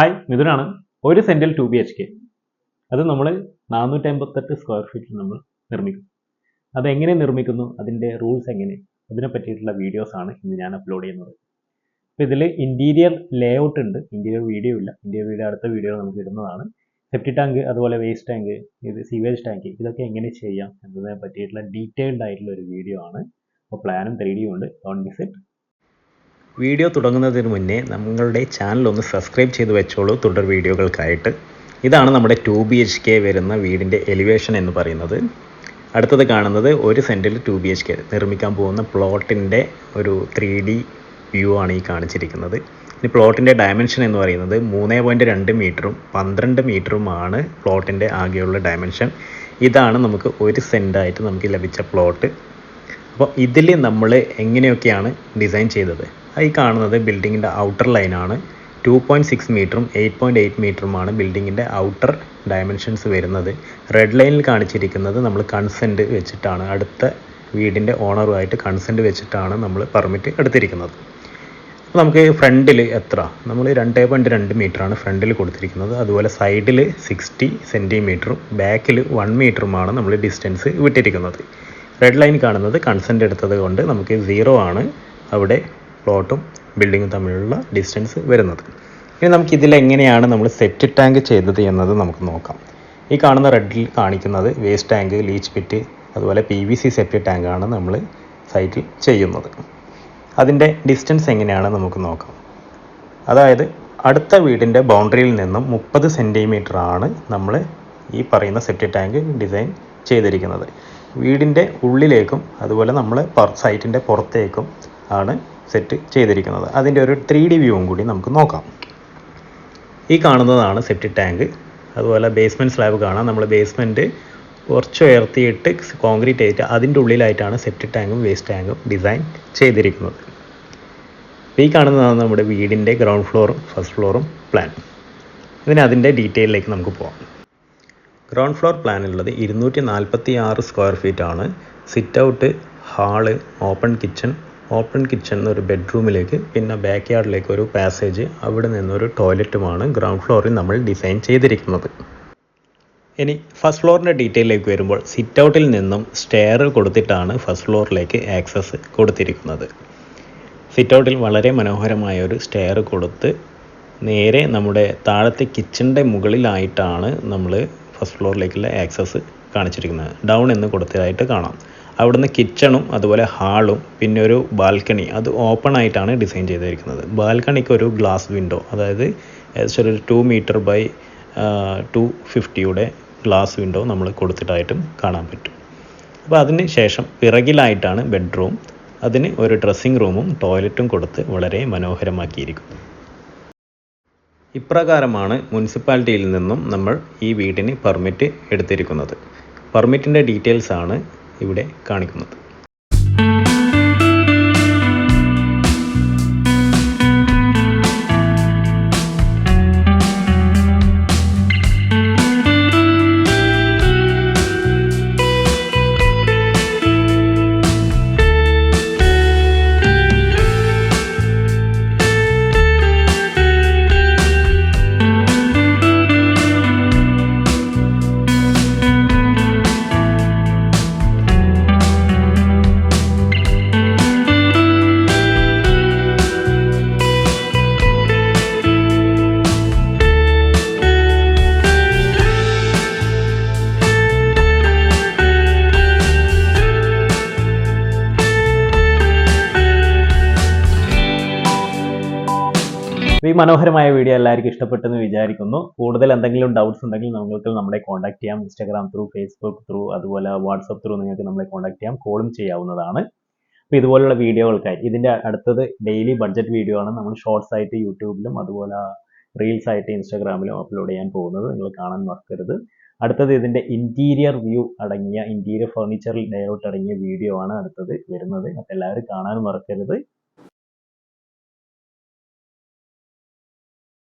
Hi മിഥുനാണ്. ഒരു സെന്റിൽ ടു ബി എച്ച് കെ അത് നമ്മൾ നാനൂറ്റി അമ്പത്തെട്ട് സ്ക്വയർ ഫീറ്റിൽ നമ്മൾ നിർമ്മിക്കും. അതെങ്ങനെ നിർമ്മിക്കുന്നു? അതിന്റെ റൂൾസ് എങ്ങനെ? അതിനെ പറ്റിയിട്ടുള്ള വീഡിയോസാണ് ഇന്ന് ഞാൻ അപ്ലോഡ് ചെയ്യുന്നത്. അപ്പോൾ ഇതിൽ ഇന്റീരിയർ ലേ ഔട്ട് ഉണ്ട്. ഇന്റീരിയർ വീഡിയോ ഇല്ല. ഇന്റീരിയർ വീഡിയോ അടുത്ത വീഡിയോ നമുക്ക് ഇടുന്നതാണ്. സെപ്റ്റി ടാങ്ക് അതുപോലെ വേസ്റ്റ് ടാങ്ക് ഇത് സീവേജ് ടാങ്ക് ഇതൊക്കെ എങ്ങനെ ചെയ്യാം എന്നതിനെ പറ്റിയിട്ടുള്ള ഡീറ്റെയിൽഡ് ആയിട്ടുള്ള ഒരു വീഡിയോ ആണ്. അപ്പോൾ പ്ലാനും ത്രീ ഡിയും ഉണ്ട്. ഡോൺ മിസ് ഇറ്റ് വീഡിയോ തുടങ്ങുന്നതിന് മുന്നേ നമ്മളുടെ ചാനൽ ഒന്ന് സബ്സ്ക്രൈബ് ചെയ്ത് വെച്ചോളൂ. തുടർ വീഡിയോകൾക്കായിട്ട്. ഇതാണ് നമ്മുടെ ടു ബി എച്ച് കെ വരുന്ന വീടിന്റെ എലിവേഷൻ എന്ന് പറയുന്നത്. അടുത്തത് കാണുന്നത് ഒരു സെന്റിൽ ടു ബി എച്ച് കെ നിർമ്മിക്കാൻ പോകുന്ന പ്ലോട്ടിന്റെ ഒരു ത്രീ ഡി വ്യൂ ആണ് ഈ കാണിച്ചിരിക്കുന്നത്. ഇനി പ്ലോട്ടിന്റെ ഡയമെൻഷൻ എന്ന് പറയുന്നത് മൂന്ന് പോയിന്റ് രണ്ട് മീറ്ററും പന്ത്രണ്ട് മീറ്ററുമാണ് പ്ലോട്ടിന്റെ ആകെയുള്ള ഡയമെൻഷൻ ഇതാണ് നമുക്ക് ഒരു സെന്റായിട്ട് നമുക്ക് ലഭിച്ച പ്ലോട്ട് അപ്പോൾ ഇതിൽ നമ്മൾ എങ്ങനെയൊക്കെയാണ് ഡിസൈൻ ചെയ്തത്? ഈ കാണുന്നത് ബിൽഡിങ്ങിന്റെ ഔട്ടർ ലൈനാണ് ടു പോയിന്റ് സിക്സ് മീറ്ററും എയ്റ്റ് പോയിന്റ് എയ്റ്റ് മീറ്ററുമാണ് ബിൽഡിങ്ങിന്റെ ഔട്ടർ ഡയമെൻഷൻസ് വരുന്നത്. റെഡ് ലൈനിൽ കാണിച്ചിരിക്കുന്നത് നമ്മൾ കൺസെന്റ് വെച്ചിട്ടാണ്. അടുത്ത വീടിന്റെ ഓണറുമായിട്ട് കൺസെന്റ് വെച്ചിട്ടാണ് നമ്മൾ പെർമിറ്റ് എടുത്തിരിക്കുന്നത്. അപ്പോൾ നമുക്ക് ഫ്രണ്ടിൽ എത്ര? നമ്മൾ രണ്ട് പോയിന്റ് രണ്ട് മീറ്ററാണ് ഫ്രണ്ടിൽ കൊടുത്തിരിക്കുന്നത്. അതുപോലെ സൈഡിൽ സിക്സ്റ്റി സെന്റിമീറ്ററും ബാക്കിൽ വൺ മീറ്ററുമാണ് നമ്മൾ ഡിസ്റ്റൻസ് വിട്ടിരിക്കുന്നത്. റെഡ് ലൈൻ കാണുന്നത് കൺസെന്റ് എടുത്തത് കൊണ്ട് നമുക്ക് സീറോ ആണ് അവിടെ പ്ലോട്ടും ബിൽഡിങ്ങും തമ്മിലുള്ള ഡിസ്റ്റൻസ് വരുന്നത്. ഇനി നമുക്ക് ഇതിൽ എങ്ങനെയാണ് നമ്മൾ സെറ്റ് ടാങ്ക് ചെയ്തത് എന്നത് നമുക്ക് നോക്കാം. ഈ കാണുന്ന റെഡിൽ കാണിക്കുന്നത് വേസ്റ്റ് ടാങ്ക് ലീച്ച് പിറ്റ് അതുപോലെ പി വി സി സെപ്റ്റ് ടാങ്കാണ് നമ്മൾ സൈറ്റിൽ ചെയ്യുന്നത്. അതിന്റെ ഡിസ്റ്റൻസ് എങ്ങനെയാണ് നമുക്ക് നോക്കാം. അതായത് അടുത്ത വീടിന്റെ ബൗണ്ടറിയിൽ നിന്നും മുപ്പത് ആണ് നമ്മൾ ഈ പറയുന്ന സെപ്റ്റ് ടാങ്ക് ഡിസൈൻ ചെയ്തിരിക്കുന്നത്. വീടിന്റെ ഉള്ളിലേക്കും അതുപോലെ നമ്മൾ സൈറ്റിന്റെ പുറത്തേക്കും ആണ് സെറ്റ് ചെയ്തിരിക്കുന്നത്. അതിന്റെ ഒരു ത്രീ ഡി വ്യൂവും കൂടി നമുക്ക് നോക്കാം. ഈ കാണുന്നതാണ് സെറ്റ് ടാങ്ക്. അതുപോലെ ബേസ്മെന്റ് സ്ലാബ് കാണാം. നമ്മൾ ബേസ്മെന്റ് കുറച്ച് ഉയർത്തിയിട്ട് കോൺക്രീറ്റ് ആയിട്ട് അതിന്റെ ഉള്ളിലായിട്ടാണ് സെപ്റ്റ് ടാങ്കും വേസ്റ്റ് ടാങ്കും ഡിസൈൻ ചെയ്തിരിക്കുന്നത്. ഈ കാണുന്നതാണ് നമ്മുടെ വീടിന്റെ ഗ്രൗണ്ട് ഫ്ലോറും ഫസ്റ്റ് ഫ്ലോറും പ്ലാൻ ഇതിന് അതിന്റെ ഡീറ്റെയിലേക്ക് നമുക്ക് പോകാം ഗ്രൗണ്ട് ഫ്ലോർ പ്ലാനുള്ളത് ഇരുന്നൂറ്റി നാൽപ്പത്തി ആറ് square ഫീറ്റാണ് sit out hall open kitchen open kitchen ഒരു ബെഡ്റൂമിലേക്ക് പിന്നെ ബാക്ക് യാർഡിലേക്ക് ഒരു പാസേജ് അവിടെ നിന്നൊരു ടോയ്ലറ്റുമാണ് ഗ്രൗണ്ട് ഫ്ലോറിൽ നമ്മൾ ഡിസൈൻ ചെയ്തിരിക്കുന്നത്. ഇനി ഫസ്റ്റ് ഫ്ലോറിന്റെ ഡീറ്റെയിലേക്ക് വരുമ്പോൾ സിറ്റ് ഔട്ടിൽ നിന്നും സ്റ്റെയർ കൊടുത്തിട്ടാണ് ഫസ്റ്റ് ഫ്ലോറിലേക്ക് ആക്സസ് കൊടുത്തിരിക്കുന്നത്. സിറ്റ് ഔട്ടിൽ വളരെ മനോഹരമായ ഒരു സ്റ്റെയർ കൊടുത്ത് നേരെ നമ്മുടെ താഴത്തെ കിച്ചന്റെ മുകളിലായിട്ടാണ് നമ്മൾ ഫസ്റ്റ് ഫ്ലോറിലേക്കുള്ള ആക്സസ് കാണിച്ചിരിക്കുന്നത്. ഡൗൺ എന്ന് കൊടുത്തതായിട്ട് കാണാം. അവിടുന്ന് കിച്ചണും അതുപോലെ ഹാളും പിന്നെ ഒരു ബാൽക്കണി അത് ഓപ്പൺ ആയിട്ടാണ് ഡിസൈൻ ചെയ്തിരിക്കുന്നത്. ബാൽക്കണിക്ക് ഒരു ഗ്ലാസ് വിൻഡോ അതായത് ഏകദേശം ഒരു ടു മീറ്റർ ബൈ ടു ഫിഫ്റ്റിയുടെ ഗ്ലാസ് വിൻഡോ നമ്മൾ കൊടുത്തിട്ടായിട്ടും കാണാൻ പറ്റും. അപ്പോൾ അതിന് ശേഷം പിറകിലായിട്ടാണ് ബെഡ്റൂം അതിന് ഒരു ഡ്രസ്സിംഗ് റൂമും ടോയ്ലറ്റും കൊടുത്ത് വളരെ മനോഹരമാക്കിയിരിക്കുന്നു ഇപ്രകാരമാണ് മുനിസിപ്പാലിറ്റിയിൽ നിന്നും നമ്മൾ ഈ വീടിന് പെർമിറ്റ് എടുത്തിരിക്കുന്നത്. പെർമിറ്റിന്റെ ഡീറ്റെയിൽസാണ് ഇവിടെ കാണിക്കുന്നത്. ഈ മനോഹരമായ വീഡിയോ എല്ലാവർക്കും ഇഷ്ടപ്പെട്ടെന്ന് വിചാരിക്കുന്നു. കൂടുതൽ എന്തെങ്കിലും ഡൗട്ട്സ് ഉണ്ടെങ്കിൽ നിങ്ങൾക്ക് നമ്മളെ കോൺടാക്ട് ചെയ്യാം. ഇൻസ്റ്റാഗ്രാം ത്രൂ ഫേസ്ബുക്ക് ത്രൂ അതുപോലെ വാട്സപ്പ് ത്രൂ നിങ്ങൾക്ക് നമ്മളെ കോൺടാക്ട് ചെയ്യാം. കോളും ചെയ്യാവുന്നതാണ്. അപ്പോൾ ഇതുപോലുള്ള വീഡിയോകൾക്കായി ഇതിന്റെ അടുത്തത് ഡെയിലി ബഡ്ജറ്റ് വീഡിയോ ആണ്. നമ്മൾ ഷോർട്സ് ആയിട്ട് യൂട്യൂബിലും അതുപോലെ റീൽസ് ആയിട്ട് ഇൻസ്റ്റാഗ്രാമിലും അപ്ലോഡ് ചെയ്യാൻ പോകുന്നത് നിങ്ങൾ കാണാൻ മറക്കരുത്. അടുത്തത് ഇതിന്റെ ഇന്റീരിയർ വ്യൂ അടങ്ങിയ ഇന്റീരിയർ ഫർണിച്ചറിൽ ലേഔട്ട് അടങ്ങിയ വീഡിയോ ആണ് അടുത്തത് വരുന്നത്. അപ്പോൾ എല്ലാവരും കാണാൻ മറക്കരുത്.